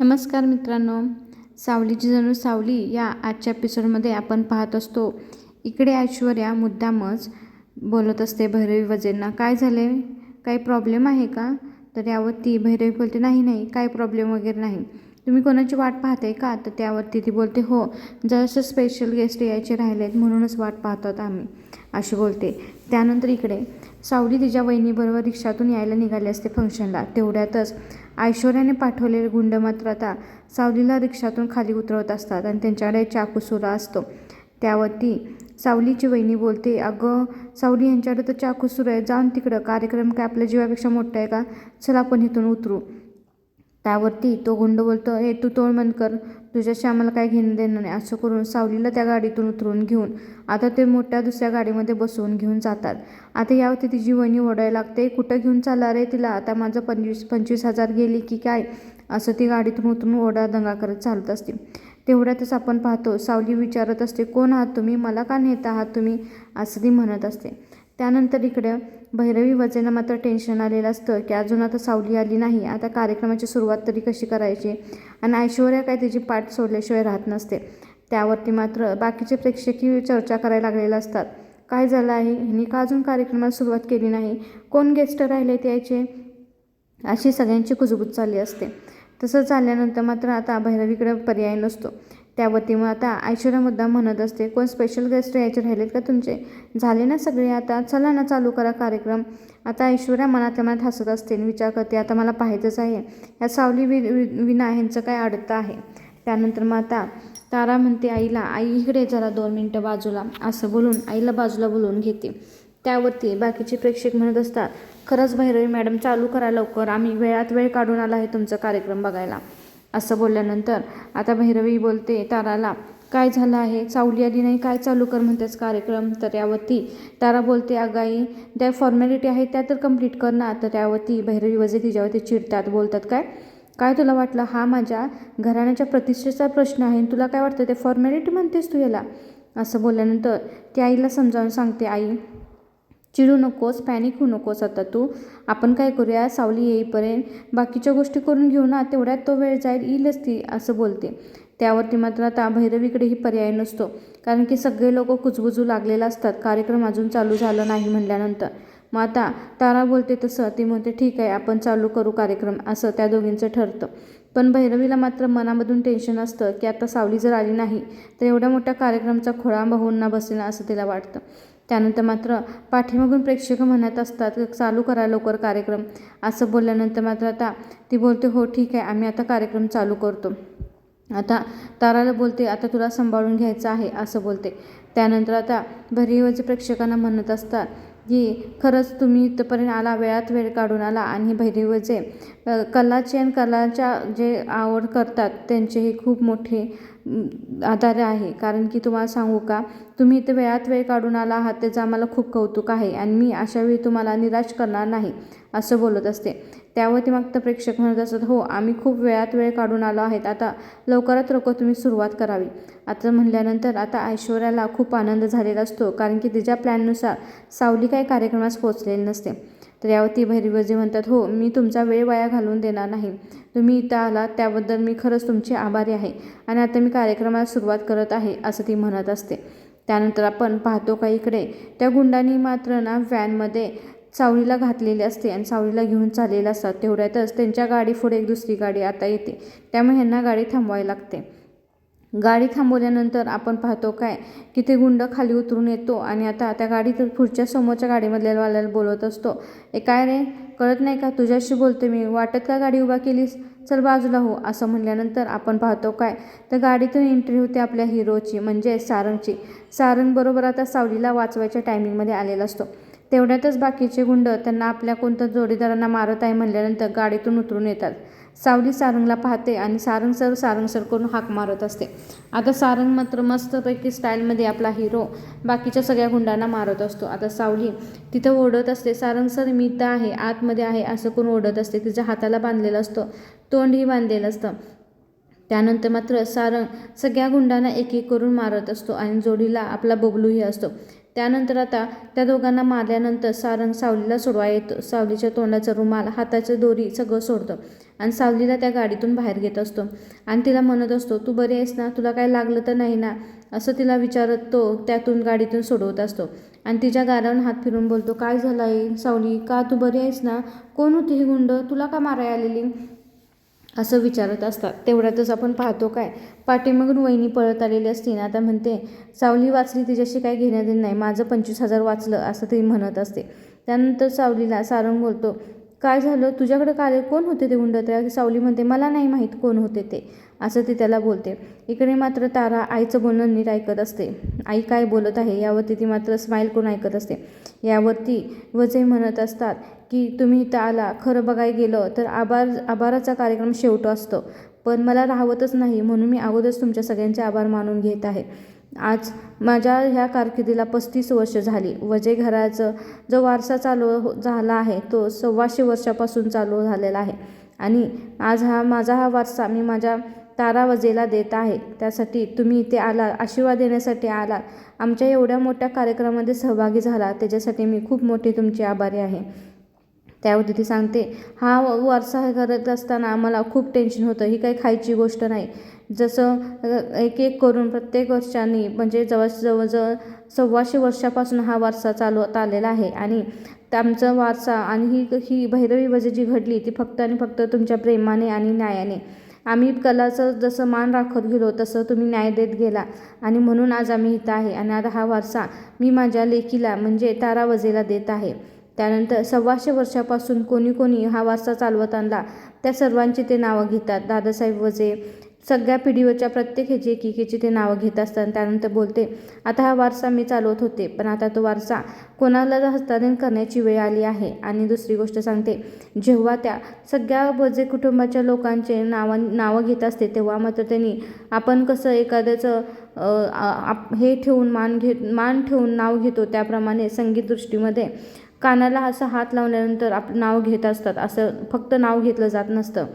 नमस्कार मित्रांनो सावलीची जणू सावली या आजच्या एपिसोडमध्ये आपण पाहत असतो. इकडे ऐश्वर्या मुद्दामच बोलत असते भैरवी वजेंना काय झाले? काही प्रॉब्लेम आहे का? तर यावरती भैरवी बोलते नाही नाही काय प्रॉब्लेम वगैरे नाही. तुम्ही कोणाची वाट पाहताय का? तर त्यावरती ती बोलते हो जसं स्पेशल गेस्ट यायचे राहिले आहेत म्हणूनच वाट पाहतात आम्ही अशी बोलते. त्यानंतर इकडे सावली तिच्या वहिनीबरोबर रिक्षातून यायला निघाली असते फंक्शनला तेवढ्यातच ऐश्वर्याने पाठवलेले गुंड मात्र आता सावलीला रिक्षातून खाली उतरवत असतात आणि त्यांच्याकडे चाकूसुरा असतो. त्यावरती सावलीची वहिनी बोलते अगं सावली यांच्याकडे तर चाकूसुरा आहे. जाऊन तिकडं. कार्यक्रम काय आपल्या जीवापेक्षा मोठा आहे का? चला आपण इथून उतरू. त्यावरती तो गुंड बोलतो हे तू तोंड बंद कर. तुझ्याशी आम्हाला काय घेणं देणं नाही. असं करून सावलीला त्या गाडीतून उतरून घेऊन आता ते मोठ्या दुसऱ्या गाडीमध्ये बसवून घेऊन जातात. आता यावरती तिची वहिनी ओढायला लागते. कुठं घेऊन चालणार रे तिला? आता माझं पंचवीस पंचवीस हजार गेली की काय? असं ती गाडीतून उतरून ओढा दंगा करत चालत असते. तेवढ्यातच आपण पाहतो सावली विचारत असते कोण आहात तुम्ही? मला का नेता आहात तुम्ही? असं ती म्हणत असते. त्यानंतर इकडं भैरवी वजेंना मात्र टेन्शन आलेलं असतं की अजून आता सावली आली नाही आता कार्यक्रमाची सुरुवात तरी कशी करायची? आणि ऐश्वर्या काय तिची पाठ सोडल्याशिवाय राहत नसते. त्यावरती मात्र बाकीचे प्रेक्षकही चर्चा करायला लागलेल्या असतात. काय झालं आहे? ह्यांनी का अजून कार्यक्रमाला सुरुवात केली नाही? कोण गेस्ट राहिले यायचे अशी सगळ्यांची कुजबूज चालली असते. तसं झाल्यानंतर मात्र आता भैरवीकडे पर्याय नसतो. त्यावरती मग आता ऐश्वर्या मुद्दा म्हणत असते कोण स्पेशल गेस्ट यायचे राहिलेत का तुमचे? झाले ना सगळे आता? चला ना चालू करा कार्यक्रम. आता ऐश्वर्या मनातल्या मनात हसत असते आणि विचार करते आता मला पाहायचंच आहे. या सावली वि वि- विना ह्यांचं काय अडतं आहे? त्यानंतर मग आता तारा म्हणते आईला आई इकडे जरा दोन मिनटं बाजूला. असं बोलून आईला बाजूला बोलवून घेते. त्यावरती बाकीचे प्रेक्षक म्हणत असतात खरंच भैरवी मॅडम चालू करा लवकर. आम्ही वेळात वेळ काढून आला आहे तुमचा कार्यक्रम बघायला. असं बोलल्यानंतर आता भैरवी बोलते ताराला काय झालं आहे? चावली आली नाही? काय चालू कर? म्हणतेस कार्यक्रम. तर यावरती तारा बोलते अगाई त्या फॉर्मॅलिटी आहेत त्या तर कंप्लीट कर ना. तर त्यावरती भैरवी वजे तिच्यावरती चिडतात बोलतात काय? काय तुला वाटलं? हा माझ्या घराण्याच्या प्रतिष्ठेचा प्रश्न आहे आणि तुला काय वाटतं? ते फॉर्मॅलिटी म्हणतेस तू याला? असं बोलल्यानंतर ती आईला समजावून सांगते आई चिडू नकोस पॅनिक होऊ नकोस आता तू. आपण काय करूया? सावली येईपर्यंत बाकीच्या गोष्टी करून घेऊ ना तेवढ्यात तो वेळ जाईल येईलच ती असं बोलते. त्यावरती मात्र आता भैरवीकडेही पर्याय नसतो. कारण की सगळे लोक कुजबुजू लागलेले असतात. कार्यक्रम अजून चालू झाला नाही म्हणल्यानंतर. मग आता तारा बोलते तसं ती म्हणते ठीक आहे आपण चालू करू कार्यक्रम असं त्या दोघींचं ठरतं. पण भैरवीला मात्र मनामधून टेन्शन असतं की आता सावली जर आली नाही तर एवढ्या मोठ्या कार्यक्रमाचा खोळांबा होऊन ना बसेल असं तिला वाटतं. त्यानंतर मात्र पाठीमागून प्रेक्षक म्हणत असतात चालू करा लवकर कार्यक्रम. असं बोलल्यानंतर मात्र आता ती बोलते हो ठीक आहे आम्ही आता कार्यक्रम चालू करतो. आता ताराला बोलते आता तुला सांभाळून घ्यायचं आहे असं बोलते. त्यानंतर आता भरीवचे प्रेक्षकांना म्हणत असतात की खरंच तुम्ही इथंपर्यंत आला वेळात वेळ काढून आला आणि भैरवीचे कलाचे आणि कलाच्या जे आवड करतात त्यांचे हे खूप मोठे आधार आहे. कारण की तुम्हाला सांगू का तुम्ही इथं वेळात वेळ काढून आला आहात त्याचं आम्हाला खूप कौतुक आहे आणि मी अशावेळी तुम्हाला निराश करणार नाही असं बोलत असते. त्यावरती मग तर प्रेक्षक म्हणत असतात हो आम्ही खूप वेळात वेळ काढून आलो आहेत. आता लवकरात लवकर तुम्ही सुरुवात करावी. आता म्हणल्यानंतर आता ऐश्वर्याला खूप आनंद झालेला असतो कारण की तिच्या प्लॅननुसार सावली काही कार्यक्रमास पोहोचलेली नसते. तर यावरती भैरवजी म्हणतात हो मी तुमचा वेळ वाया घालून देणार नाही. तुम्ही इथं आलात त्याबद्दल मी खरंच तुमचे आभारी आहे आणि आता मी कार्यक्रमाला सुरुवात करत आहे असं ती म्हणत असते. त्यानंतर आपण पाहतो का इकडे त्या गुंडांनी मात्र ना व्हॅनमध्ये सावलीला घातलेली असते आणि सावलीला घेऊन चाललेलं असतात. तेवढ्यातच त्यांच्या गाडी पुढे एक दुसरी गाडी आता येते. त्यामुळे ह्यांना गाडी थांबवावी लागते. गाडी थांबवल्यानंतर आपण पाहतो काय? की ते गुंड खाली उतरून येतो आणि आता त्या गाडीत पुढच्या समोरच्या गाडीमधल्या वाल्याला बोलवत असतो. ए काय रे? कळत नाही का? तुझ्याशी बोलते मी. वाटत का गाडी उभा केलीस? चल बाजूला हो असं म्हणल्यानंतर आपण पाहतो काय? तर गाडीतून एंट्री होते आपल्या हिरोची म्हणजे सारंगची. सारंग बरोबर आता सावलीला वाचवायच्या टायमिंगमध्ये आलेला असतो. तेवढ्यातच बाकीचे गुंड त्यांना आपल्या कोणत्या जोडीदारांना मारत आहे म्हणल्यानंतर गाडीतून उतरून येतात. सावली सारंगला पाहते आणि सारंग सर सारंग सर करून हाक मारत असते. आता सारंग मात्र मस्तपैकी स्टाईलमध्ये आपला हिरो बाकीच्या सगळ्या गुंडांना मारत असतो. आता सावली तिथं ओढत असते. सारंग सर मी तर आहे आतमध्ये आहे असं करून ओढत असते. तिच्या हाताला बांधलेलं असतं. तोंडही बांधलेलं असतं. त्यानंतर मात्र सारंग सगळ्या गुंडांना एक एक करून मारत असतो आणि जोडीला आपला बबलूही असतो. त्यानंतर आता त्या दोघांना मारल्यानंतर सारंग सावलीला सोडवा येतो. सावलीच्या तोंडाचा रुमाल हाताचं दोरी सगळं सोडतं आणि सावलीला त्या गाडीतून बाहेर घेत असतो. आणि तिला म्हणत असतो तू बरी आहेस ना? तुला काय लागलं तर नाही ना? असं तिला विचारत तो त्यातून गाडीतून सोडवत असतो. आणि तिच्या गारावर हात फिरून बोलतो काय झालं आहे सावली का तू बरी आहेस ना? कोण होती ही गुंड? तुला का मारायला आलेली? असं विचारत असतात. तेवढ्यातच आपण पाहतो काय? पाठीमागून वहिनी पळत आलेली असते ना आता म्हणते सावली वाचली तिच्याशी काय घेण्यात देणं नाही माझं पंचवीस हजार वाचलं असं ती म्हणत असते. त्यानंतर सावलीला सारंग बोलतो काय झालं? तुझ्याकडे काय कोण होते ते गुंड त्या सावली म्हणते मला नाही माहीत कोण होते ते. असं ती त्याला बोलते. इकडे मात्र तारा आईचं बोलणं नीट ऐकत असते. आई काय बोलत आहे यावरती ती मात्र स्माईल करून ऐकत असते. यावरती वजय म्हणत असतात की तुम्ही इथं आला. खरं बघायला गेलं तर आभार आभाराचा कार्यक्रम शेवटो असतो. पण मला राहवतच नाही म्हणून मी अगोदरच तुमच्या सगळ्यांचे आभार मानून घेत आहे. आज माझ्या ह्या कारकिर्दीला पस्तीस वर्ष झाली. वजय घराचं जो वारसा चालू हो- झाला आहे तो सव्वाशे वर्षापासून चालू झालेला आहे. आणि आज हा माझा हा वारसा मी माझ्या तारा वजेला देत आहे. त्यासाठी तुम्ही इथे आला आशीर्वाद देण्यासाठी आला. आमच्या एवढ्या मोठ्या कार्यक्रमामध्ये सहभागी झाला. त्याच्यासाठी मी खूप मोठी तुमची आभारी आहे. त्यावरती ती सांगते हा वारसा हे करत असताना आम्हाला खूप टेन्शन होतं. ही काही खायची गोष्ट नाही. जसं एक एक करून प्रत्येक वर्षांनी म्हणजे जवळ जवळजवळ सव्वाशे वर्षापासून हा वारसा चालवत आलेला आहे. आणि आमचा वारसा आणि ही ही भैरवी वजे जी घडली ती फक्त आणि फक्त तुमच्या प्रेमाने आणि न्यायाने. आम्ही कलाचं जसं मान राखत गेलो तसं तुम्ही न्याय देत गेला. आणि म्हणून आज आम्ही इथं आहे. आणि आता हा वारसा मी माझ्या लेकीला म्हणजे तारा वजेला देत आहे. त्यानंतर सव्वाशे वर्षापासून कोणी कोणी हा वारसा चालवत आणला त्या सर्वांची ते नावं घेतात. दादासाहेब वजे सगळ्या पिढीवरच्या प्रत्येक ह्याची एकेकीची ते नावं घेत असतात त्यानंतर बोलते आता हा वारसा मी चालवत होते पण आता तो वारसा कोणाला हस्तांतरण करण्याची वेळ आली आहे? आणि दुसरी गोष्ट सांगते जेव्हा त्या सगळ्या बजे कुटुंबाच्या लोकांचे नावं नावं घेत असते तेव्हा मात्र त्यांनी आपण कसं एखाद्याचं आप- हे ठेवून मान घेत मान ठेवून नाव घेतो त्याप्रमाणे संगीत दृष्टीमध्ये कानाला असं हात लावल्यानंतर आप नाव घेत असतात असं फक्त नाव घेतलं जात नसतं.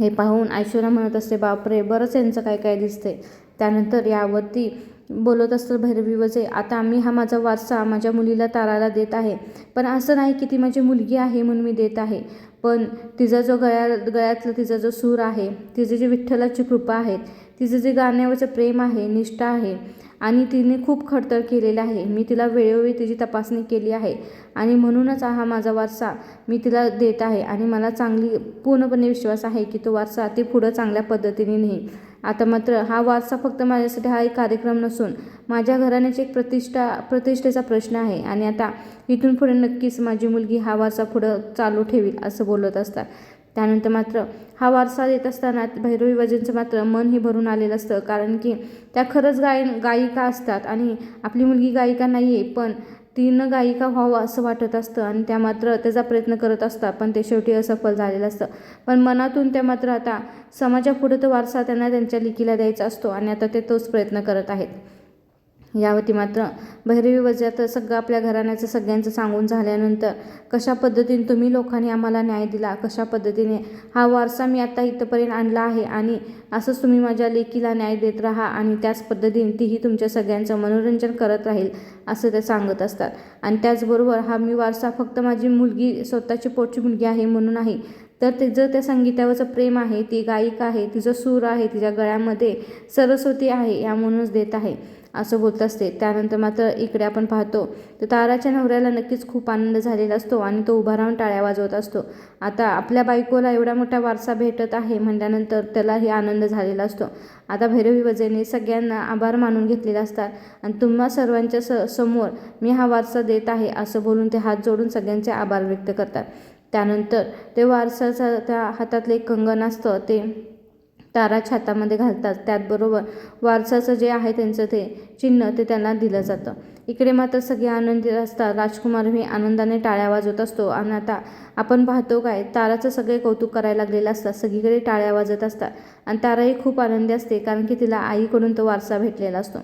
हे पाहून ऐश्वर्या म्हणत असते बापरे बरंच यांचं काय काय दिसतंय. त्यानंतर यावरती बोलत असतं भैरवी वजे आता आम्ही हा माझा वारसा माझ्या मुलीला ताराला देत आहे पण असं नाही की ती माझी मुलगी आहे म्हणून मी देत आहे. पण तिचा जो गळ्या गळ्यातलं तिचा जो सूर आहे तिचे जे विठ्ठलाची कृपा आहे तिचं जे गाण्यावरचं प्रेम आहे निष्ठा आहे आणि तिने खूप खडतर केलेलं आहे. मी तिला वेळोवेळी तिची तपासणी केली आहे आणि म्हणूनच हा माझा वारसा मी तिला देत आहे आणि मला चांगली पूर्णपणे विश्वास आहे की तो वारसा ती पुढं चांगल्या पद्धतीने नेईल आता मात्र हा वारसा फक्त माझ्यासाठी हा एक कार्यक्रम नसून माझ्या घराण्याची एक प्रतिष्ठा प्रतिष्ठेचा प्रश्न आहे. आणि आता इथून पुढे नक्कीच माझी मुलगी हा वारसा पुढं चालू ठेवील असं बोलत असतात. त्यानंतर मात्र हा वारसा देत असताना भैरवी वजनचं मात्र मन हे भरून आलेलं असतं. कारण की त्या खरंच गायन गायिका असतात. आणि आपली मुलगी गायिका नाही आहे पण तिनं गायिका व्हावं असं वाटत असतं आणि त्या मात्र त्याचा प्रयत्न करत असतात पण ते शेवटी असफल झालेलं असतं. पण मनातून त्या मात्र आता समाजापुढे तो वारसा त्यांना त्यांच्या लिकीला द्यायचा असतो आणि आता ते तोच प्रयत्न करत आहेत. यावरती मात्र भैरवी वजात सगळं आपल्या घराण्याचं सगळ्यांचं सांगून झाल्यानंतर कशा पद्धतीने तुम्ही लोकांनी आम्हाला न्याय दिला कशा पद्धतीने हा वारसा मी आता इथंपर्यंत आणला आहे आणि असंच तुम्ही माझ्या लेकीला न्याय देत राहा आणि त्याच पद्धतीने तीही तुमच्या सगळ्यांचं मनोरंजन करत राहील असं ते सांगत असतात. आणि त्याचबरोबर हा मी वारसा फक्त माझी मुलगी स्वतःची पोटची मुलगी आहे म्हणून आहे तर तिचं त्या संगीतावरचं प्रेम आहे ती गायिका आहे तिचं सूर आहे तिच्या गळ्यामध्ये सरस्वती आहे या म्हणूनच देत आहे. असं बोलत असते. त्यानंतर मात्र इकडे आपण पाहतो तर ताराच्या नवऱ्याला नक्कीच खूप आनंद झालेला असतो आणि तो उभा राहून टाळ्या वाजवत असतो. आता आपल्या बायकोला एवढा मोठा वारसा भेटत आहे म्हटल्यानंतर त्यालाही आनंद झालेला असतो. आता भैरवी वजेने सगळ्यांना आभार मानून घेतलेले असतात आणि तुम्हा सर्वांच्या स समोर मी हा वारसा देत आहे असं बोलून ते हात जोडून सगळ्यांचे आभार व्यक्त करतात. त्यानंतर ते वारसाचं त्या हातातले एक कंगन असतं ते तारा छातामध्ये घालतात. त्याचबरोबर वारसाचं जे आहे त्यांचं ते चिन्ह ते त्यांना दिलं जातं. इकडे मात्र सगळे आनंदित असतात. राजकुमार हे आनंदाने टाळ्या वाजवत असतो. आणि आता आपण पाहतो काय ताराचं सगळे कौतुक करायला लागलेलं असतात सगळीकडे टाळ्या वाजत असतात. आणि ताराही खूप आनंदी असते कारण की तिला आईकडून तो वारसा भेटलेला असतो.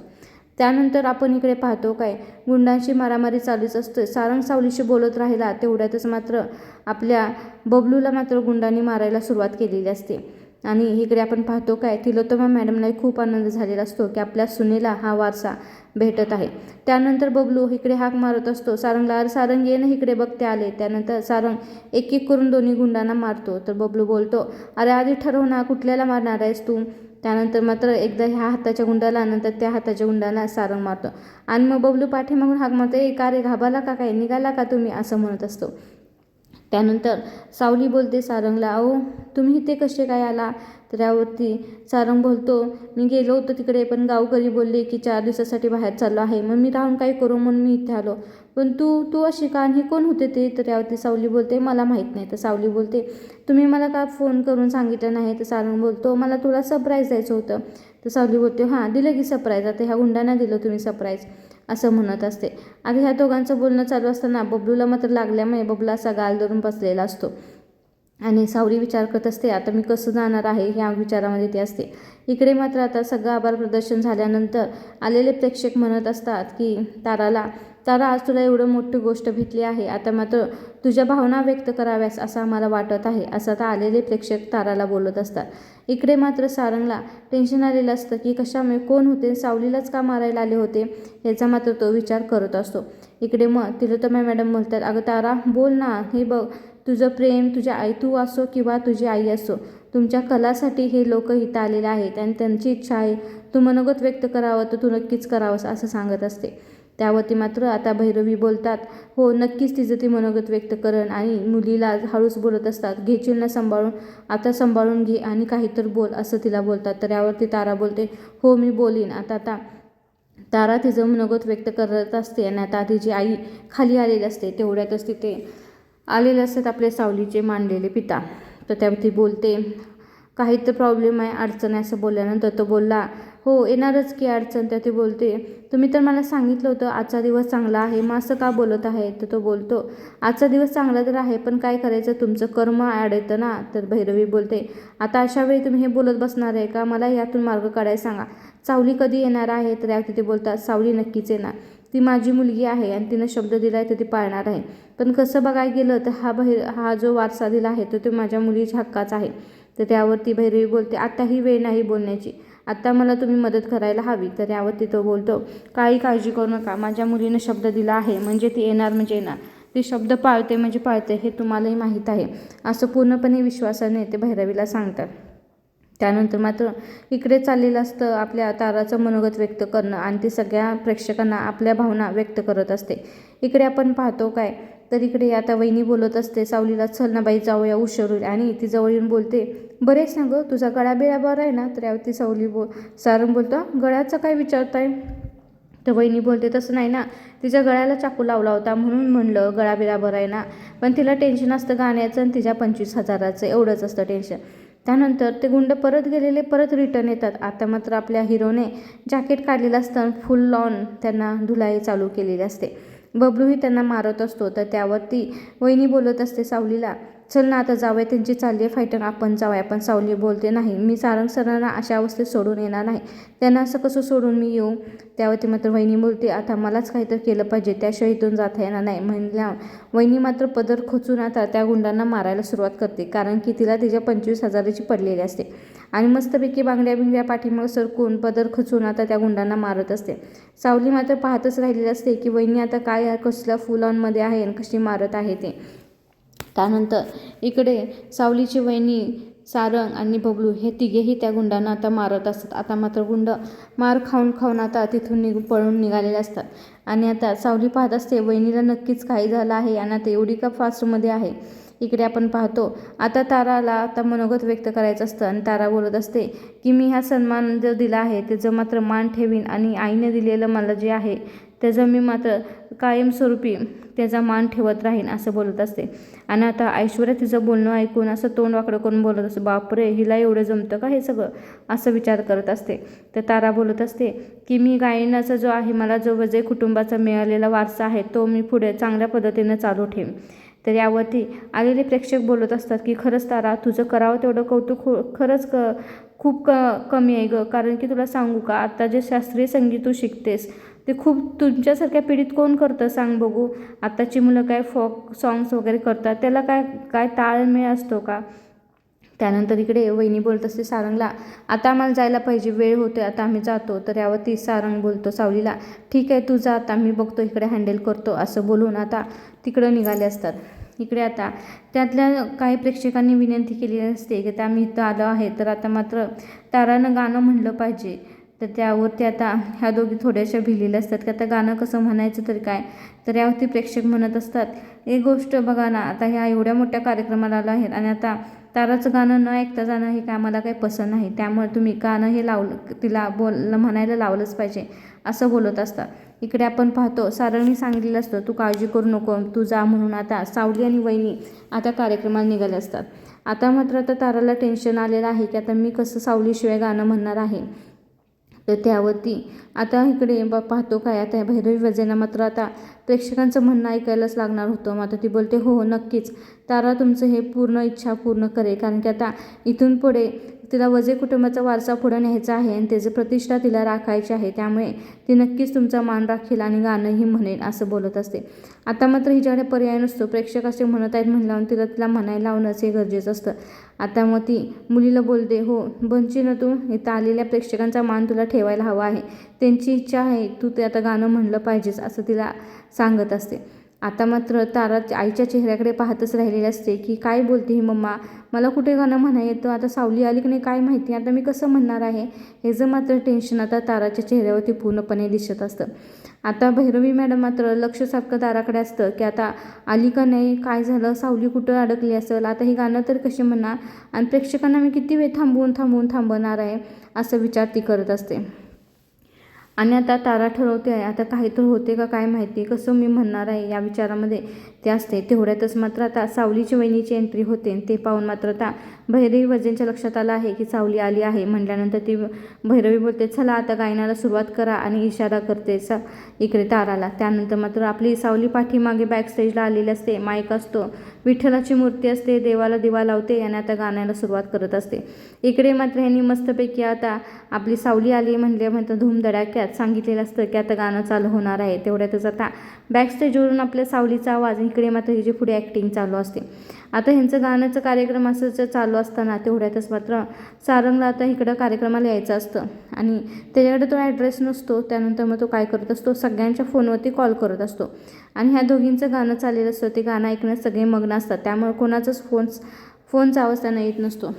त्यानंतर आपण इकडे पाहतो काय गुंडांची मारामारी चालूच असते. सारंग सावलीशी बोलत राहिला तेवढ्यातच मात्र आपल्या बबलूला मात्र गुंडांनी मारायला सुरुवात केलेली असते. आणि इकडे आपण पाहतो काय तिलोत्तमा मॅडमलाही खूप आनंद झालेला असतो की आपल्या सुनेला हा वारसा भेटत आहे. त्यानंतर बबलू इकडे हाक मारत असतो. सारंगला अरे सारंग ये ना इकडे बघते आले. त्यानंतर सारंग एक एक करून दोन्ही गुंडांना मारतो. तर बबलू बोलतो अरे आधी ठरव ना कुठल्याला मारणार आहेस तू? त्यानंतर मात्र एकदा ह्या हाताच्या गुंडाला नंतर त्या हाताच्या गुंडाला सारंग मारतो. आणि मग बबलू पाठीमागून हाक मारतो ए का रे घाबाला का काय? निघाला का तुम्ही? असं म्हणत असतो. त्यानंतर सावली बोलते सारंगला अहो तुम्ही इथे कसे काय आला? तर यावरती सारंग बोलतो मी गेलो होतो तिकडे पण गावकरी बोलले की चार दिवसासाठी बाहेर चाललो आहे मग मी राहून काय करू म्हणून मी इथे आलो. पण तू तू अशी का आणि कोण होते ते? तर यावरती सावली बोलते मला माहीत नाही. तर सावली बोलते तुम्ही मला का फोन करून सांगितलं नाही? तर सारंग बोलतो मला तुला सरप्राईज द्यायचं होतं. तर सावली बोलते हां दिलं की सरप्राईज आता ह्या गुंडांना दिलं तुम्ही सरप्राईज असं म्हणत असते. आता ह्या दोघांचं बोलणं चालू असताना बबलूला मात्र लागल्यामुळे बबलू असा गाल धरून बसलेला असतो. आणि सावरी विचार करत असते आता मी कसं जाणार आहे ह्या विचारामध्ये ती असते. इकडे मात्र आता सगळं आभार प्रदर्शन झाल्यानंतर आलेले प्रेक्षक म्हणत असतात की ताराला तारा आज तुला एवढं मोठी गोष्ट भेटली आहे. आता मात्र तुझ्या भावना व्यक्त कराव्यास असं आम्हाला वाटत आहे असं आता आलेले प्रेक्षक ताराला बोलत असतात. इकडे मात्र सारंगला टेन्शन आलेलं असतं की कशामुळे? कोण होते? सावलीलाच का मारायला आले होते? याचा मात्र तो विचार करत असतो. इकडे मग तिलोत्तमा मॅडम बोलतात अगं तारा बोल ना. हे बघ तुझं प्रेम तुझ्या आई तू असो किंवा तुझी आई असो तुमच्या कलासाठी हे लोक इथं आलेले आहेत आणि त्यांची इच्छा आहे तू मनोगत व्यक्त करावं तर तू नक्कीच करावंस असं सांगत असते. त्यावरती मात्र आता भैरवी बोलतात हो नक्कीच तिचं ती मनोगत व्यक्त करण आणि मुलीला हळूच बोलत असतात घेचील ना सांभाळून आता सांभाळून घे आणि काही तर बोल असं तिला बोलतात. तर यावरती तारा बोलते हो मी बोलीन. आता आता तारा तिचं मनोगत व्यक्त करत असते आणि आता तिची आई खाली आलेली असते तेवढ्यातच तिथे आलेले असतात आपले सावलीचे मांडलेले पिता. तर त्यावरती बोलते काही तर प्रॉब्लेम आहे अडचण आहे असं बोलल्यानंतर तो बोलला हो येणारच की अडचण. तर ती बोलते तुम्ही तर मला सांगितलं होतं आजचा दिवस चांगला आहे मग असं का बोलत आहे? तर तो बोलतो आजचा दिवस चांगला तर आहे पण काय करायचं तुमचं कर्म ॲड येतं ना? तर भैरवी बोलते आता अशा वेळी तुम्ही हे बोलत बसणार आहे का? मला यातून मार्ग काढायला सांगा. सावली कधी येणार आहे? तर यावरती ते बोलतात सावली नक्कीच येणार. ती माझी मुलगी आहे आणि तिनं शब्द दिला आहे तर ती पाळणार आहे. पण कसं बघायला गेलं तर हा बहिर हा जो वारसा दिला आहे तो तो माझ्या मुलीच्या हक्काचा आहे. तर त्यावरती भैरवी बोलते आत्ताही ही वेळ नाही बोलण्याची. आत्ता मला तुम्ही मदत करायला हवी. तर यावरती तो बोलतो काही काळजी करू नका. माझ्या मुलीनं शब्द दिला आहे. म्हणजे ती येणार म्हणजे येणार. ती शब्द पाळते म्हणजे पाळते हे तुम्हालाही माहीत आहे. असं पूर्णपणे विश्वासाने ते भैरवीला सांगतात. त्यानंतर मात्र इकडे चाललेलं असतं आपल्या ताराचं मनोगत व्यक्त करणं आणि ती सगळ्या प्रेक्षकांना आपल्या भावना व्यक्त करत असते. इकडे आपण पाहतो काय? तर इकडे आता वहिनी बोलत असते सावलीला चल ना बाई जाऊया उशीर होईल. आणि ती जवळ येऊन बोलते बरेच ना गं तुझा गळा बिळा बरा आहे ना? तर यावरती सावली बोल सारंग बोलतो गळ्याचं काय विचारताय? तर वहिनी बोलते तसं नाही ना तिच्या गळ्याला चाकू लावला होता म्हणून म्हणलं गळा बिळा बरा आहे ना. पण तिला टेन्शन असतं गाण्याचं आणि तिच्या पंचवीस हजाराचं एवढंच असतं टेन्शन. त्यानंतर ते गुंड परत गेलेले परत रिटर्न येतात. आता मात्र आपल्या हिरोने जॅकेट काढलेलं असतं फुल लॉन त्यांना धुलाई चालू केलेली असते. बबलूही त्यांना मारत असतो. तर त्यावरती वहिनी बोलत असते सावलीला चल ना आता जाऊया. त्यांची चालली आहे फायटर. आपण जाऊया. पण सावली बोलते नाही मी सारंग सरांना अशा अवस्थेत सोडून येणार नाही. त्यांना असं कसं सोडून मी येऊ? त्यावरती मात्र वहिनी बोलते आता मलाच काहीतरी केलं पाहिजे. त्याशिवाय इथून जाता येणार नाही. म्हणल्या वहिनी मात्र पदर खोचून आता त्या गुंडांना मारायला सुरुवात करते कारण की तिला तिच्या पंचवीस हजाराची पडलेली असते. आणि मस्तपैकी बांगड्या बिंगड्या पाठीमाग सरकून पदर खचून आता त्या गुंडांना मारत असते. सावली मात्र पाहतच राहिलेली असते की वहिनी आता काय कसल्या फुल ऑनमध्ये आहे आणि कशी मारत आहे ते. त्यानंतर इकडे सावलीची वहिनी सारंग आणि बबलू हे तिघेही त्या गुंडांना आता मारत असतात. आता मात्र गुंड मार खाऊन खाऊन आता तिथून निघ पळून निघालेले असतात. आणि आता सावली पाहत असते वहिनीला नक्कीच काही झालं आहे आणि आता एवढी का फास्टमध्ये आहे? इकडे आपण पाहतो. आता ताराला आता मनोगत व्यक्त करायचं असतं आणि तारा बोलत असते की मी हा सन्मान जो दिला आहे त्याचं मात्र मान ठेवीन आणि आईने दिलेलं मला जे आहे त्याचं मी मात्र कायमस्वरूपी त्याचा मान ठेवत राहीन असं बोलत असते. आणि आता ऐश्वर्या तिचं बोलणं ऐकून असं तोंड वाकडं करून बोलत असते बापरे हिला एवढं जमतं का हे सगळं? असं विचार करत असते. तर तारा बोलत असते की मी गायनाचा जो आहे मला जो वजय कुटुंबाचा मिळालेला वारसा आहे तो मी पुढे चांगल्या पद्धतीनं चालू ठेवीन. तर यावरती आलेले प्रेक्षक बोलत असतात की खरंच तारा तुझं करावं तेवढं कौतुक हो खरंच क खूप क कमी आहे गं. कारण की तुला सांगू का आता जे शास्त्रीय संगीत तू शिकतेस ते खूप तुमच्यासारख्या पिढीत कोण करतं? सांग बघू. आत्ताची मुलं काय फॉक सॉंग्स वगैरे करतात त्याला काय काय ताळमेळ असतो का? त्यानंतर इकडे वहिनी बोलत असते सारंगला आता आम्हाला जायला पाहिजे वेळ होते आता आम्ही जातो. तर यावरती सारंग बोलतो सावलीला ठीक आहे तू जा आता मी बघतो इकडे हँडल करतो. असं बोलून आता तिकडं निघाले असतात. इकडे आता. त्यातल्या काही प्रेक्षकांनी विनंती केलेली असते की त्या मी इथं आलो आहे तर आता मात्र तारानं गाणं म्हणलं पाहिजे. तर त्यावरती आता ह्या दोघी थोड्याशा भिलेल्या असतात. की आता गाणं कसं म्हणायचं तरी काय? तर यावरती प्रेक्षक म्हणत असतात एक गोष्ट बघा ना आता ह्या एवढ्या मोठ्या कार्यक्रमाला आलो आहेत आणि आता ताराचं गाणं न ऐकता जाणं हे काय आम्हाला काही पसंत नाही. त्यामुळे तुम्ही गाणं हे लावलं तिला बोल म्हणायला लावलंच पाहिजे. असं बोलत असतात. इकडे आपण पाहतो सारंगनी सांगितलेलं असतं तू काळजी करू नको तू जा म्हणून आता सावली आणि वहिनी आता कार्यक्रमाला निघाले असतात. आता मात्र आता ताराला टेन्शन आलेलं आहे की आता मी कसं सावलीशिवाय गाणं म्हणणार आहे? तर त्यावरती आता इकडे बा पाहतो काय आता भैरवी वजेना मात्र आता प्रेक्षकांचं म्हणणं ऐकायलाच लागणार होतं. मात्र ती बोलते हो हो नक्कीच. तारा तुमचं हे पूर्ण इच्छा पूर्ण करे कारण की आता इथून पुढे तिला वजे कुटुंबाचा वारसा पुढं न्यायचा आहे आणि त्याची प्रतिष्ठा तिला राखायची आहे त्यामुळे ती नक्कीच तुमचा मान राखेल आणि गाणंही म्हणेल असं बोलत असते. आता मात्र हिच्याकडे पर्याय नसतो. प्रेक्षक असे म्हणत आहेत म्हणल्यावर तिला तिला म्हणायला लावणंच हे गरजेचं असतं. आता मग ती मुलीला बोलते हो बनची ना तू. इथं आलेल्या प्रेक्षकांचा मान तुला ठेवायला हवा आहे. त्यांची इच्छा आहे तू ते आता गाणं म्हणलं पाहिजेस असं तिला सांगत असते. आता मात्र तारा आईच्या चेहऱ्याकडे पाहतच राहिलेली असते की काय बोलते ही मम्मा? मला कुठे गाणं म्हणा येतं आता सावली आली की नाही काय माहिती? आता मी कसं म्हणणार आहे? हे जर मात्र टेन्शन आता ताराच्या चेहऱ्यावरती पूर्णपणे दिसत असतं. आता भैरवी मॅडम मात्र लक्षसारखं ताराकडे असतं की आता आली का नाही? काय झालं? सावली कुठं अडकली असेल? आता हे गाणं तर कशी म्हणणार? आणि प्रेक्षकांना मी किती वेळ थांबवून थांबवून थांबवणार आहे? असं विचार ती करत असते. आणि आता तारा ठरवते आहे. आता काही तर होते का काय माहिती? कसं मी म्हणणार आहे? या विचारामध्ये ते असते. तेवढ्यातच मात्र आता सावलीची वहिनीची एंट्री होते. ते पाहून मात्र आता भैरवी वजनच्या लक्षात आलं आहे की सावली आली आहे. म्हटल्यानंतर ती भैरवी बोलते चला आता गायनाला सुरुवात करा आणि इशारा करते सा इकडे ताराला. त्यानंतर मात्र आपली सावली पाठीमागे बॅक स्टेजला आलेली असते. माईक असतो. विठ्ठलाची मूर्ती असते. देवाला दिवा लावते आणि आता गाण्याला सुरुवात करत असते. इकडे मात्र ह्यांनी मस्तपैकी आता आपली सावली आली म्हणले म्हणतं धूमधडाक्यात सांगितलेलं असतं की आता गाणं चालू होणार आहे. तेवढ्यातच आता बॅक स्टेजवरून आपल्या सावलीचा आवाज इकडे मात्र हिची पुढे ॲक्टिंग चालू असते. आता ह्यांचं गाण्याचं कार्यक्रम असं चालू असताना तेवढ्यातच मात्र सारंगला आता इकडं कार्यक्रमाला यायचं असतं. आणि त्याच्याकडे तो ॲड्रेस नसतो त्यानंतर मग तो काय करत असतो? सगळ्यांच्या फोनवरती कॉल करत असतो. आणि ह्या दोघींचं गाणं चाललेलं असतं. ते गाणं ऐकण्यात सगळे मग्न असतात. त्यामुळे कोणाचाच फोन फोनचा आवाज त्यांना येत नसतो.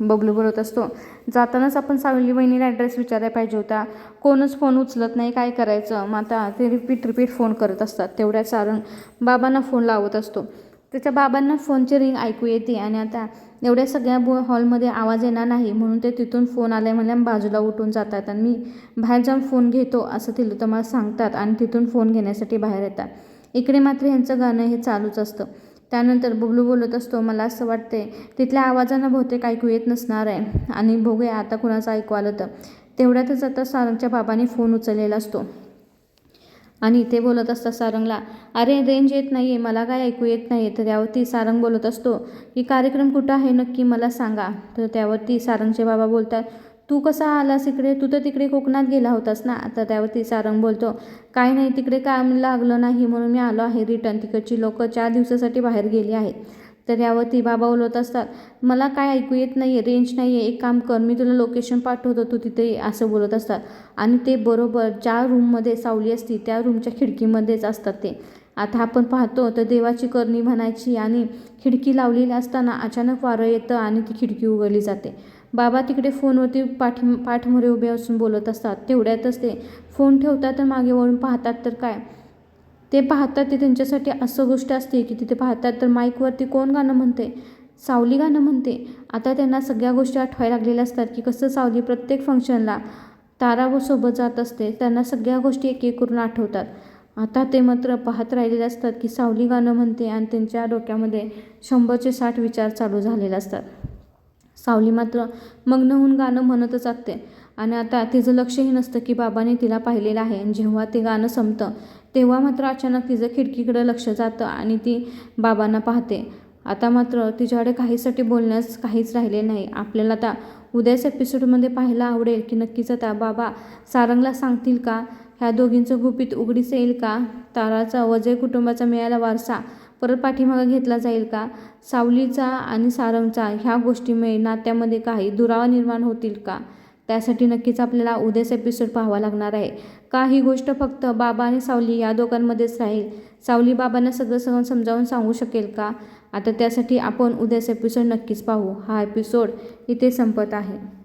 बबलू बोलत असतो. जातानाच आपण सावली बहिणीला ॲड्रेस विचारायला पाहिजे होता. कोणच फोन उचलत नाही काय करायचं? मग आता ते रिपीट रिपीट फोन करत असतात. तेवढ्या सारंग बाबांना फोन लावत असतो. त्याच्या बाबांना फोनची रिंग ऐकू येते आणि आता एवढ्या सगळ्या बो हॉलमध्ये आवाज येणार नाही म्हणून ते तिथून फोन आले म्हणजे बाजूला उठून जातात आणि मी बाहेर जाऊन फोन घेतो असं तिला मला सांगतात आणि तिथून फोन घेण्यासाठी बाहेर येतात. इकडे मात्र ह्यांचं गाणं हे चालूच असतं. त्यानंतर बुबलू बोलत असतो मला असं वाटते तिथल्या आवाजांना बहुतेक ऐकू येत नसणार आहे. आणि बघूया आता कुणाचं ऐकू आलं तर. तेवढ्यातच आता सारंगच्या बाबांनी फोन उचललेला असतो. आणि ते बोलत असतात सारंगला अरे रेंज येत नाही आहे मला काय ऐकू येत नाही तर त्यावरती सारंग बोलत असतो की कार्यक्रम कुठं आहे? नक्की मला सांगा. तर त्यावरती सारंगचे बाबा बोलतात तू कसा आलास इकडे? तू तर तिकडे कोकणात गेला होतास ना? तर त्यावरती सारंग बोलतो काय नाही तिकडे काम लागलं नाही म्हणून मी आलो आहे रिटर्न तिकडची लोकं चार दिवसासाठी बाहेर गेली आहेत. तर यावरती बाबा बोलत असतात मला काय ऐकू येत नाही आहे रेंज नाही आहे एक काम कर मी तुला लोकेशन पाठवतो तू तिथे असं बोलत असतात. आणि ते बरोबर ज्या रूममध्ये सावली असती त्या रूमच्या खिडकीमध्येच असतात ते. आता आपण पाहतो तर देवाची करणी म्हणायची आणि खिडकी लावलेली असताना अचानक वारं येतं आणि ती खिडकी उघडली जाते. बाबा तिकडे फोनवरती पाठी पाठमोरे उभे असून बोलत असतात. तेवढ्यातच ते फोन ठेवतात तर मागे वळून पाहतात तर काय? ते पाहतात ते त्यांच्यासाठी असं गोष्ट असते की तिथे पाहतात तर माईकवरती कोण गाणं म्हणते? सावली गाणं म्हणते. आता त्यांना सगळ्या गोष्टी आठवायला लागलेल्या असतात की कसं सावली प्रत्येक फंक्शनला तारा सोबत जात असते. त्यांना सगळ्या गोष्टी एक एक करून आठवतात. आता ते मात्र पाहत राहिलेले असतात की सावली गाणं म्हणते आणि त्यांच्या डोक्यामध्ये शंभरचे साठ विचार चालू झालेले असतात. सावली मात्र मग्न होऊन गाणं म्हणतच असते. आणि आता तिचं लक्षही नसतं की बाबाने तिला पाहिलेलं आहे. आणि जेव्हा ते गाणं संपतं तेव्हा मात्र अचानक तिचं खिडकीकडं लक्ष जातं आणि ती बाबांना पाहते. आता मात्र तिच्याकडे काहीसाठी बोलण्यास काहीच राहिले नाही. आपल्याला आता उद्याच एपिसोडमध्ये पाहायला आवडेल की नक्कीच आता बाबा सारंगला सांगतील का? ह्या दोघींचं गुपित उघडीस येईल का? ताराचा वजय कुटुंबाचा मिळाला वारसा परत पाठीमागा घेतला जाईल का? सावलीचा आणि सारंगचा ह्या गोष्टीमुळे नात्यामध्ये काही दुरावा निर्माण होतील का? त्यासाठी नक्कीच आपल्याला उद्याचा एपिसोड पाहावा लागणार आहे. का ही गोष्ट फक्त बाबा आणि सावली या दोघांमध्येच राहील? सावली बाबांना सगळं सगळं समजावून सांगू शकेल का? आता त्यासाठी आपण उद्याचा एपिसोड नक्कीच पाहू. हा एपिसोड इथे संपत आहे.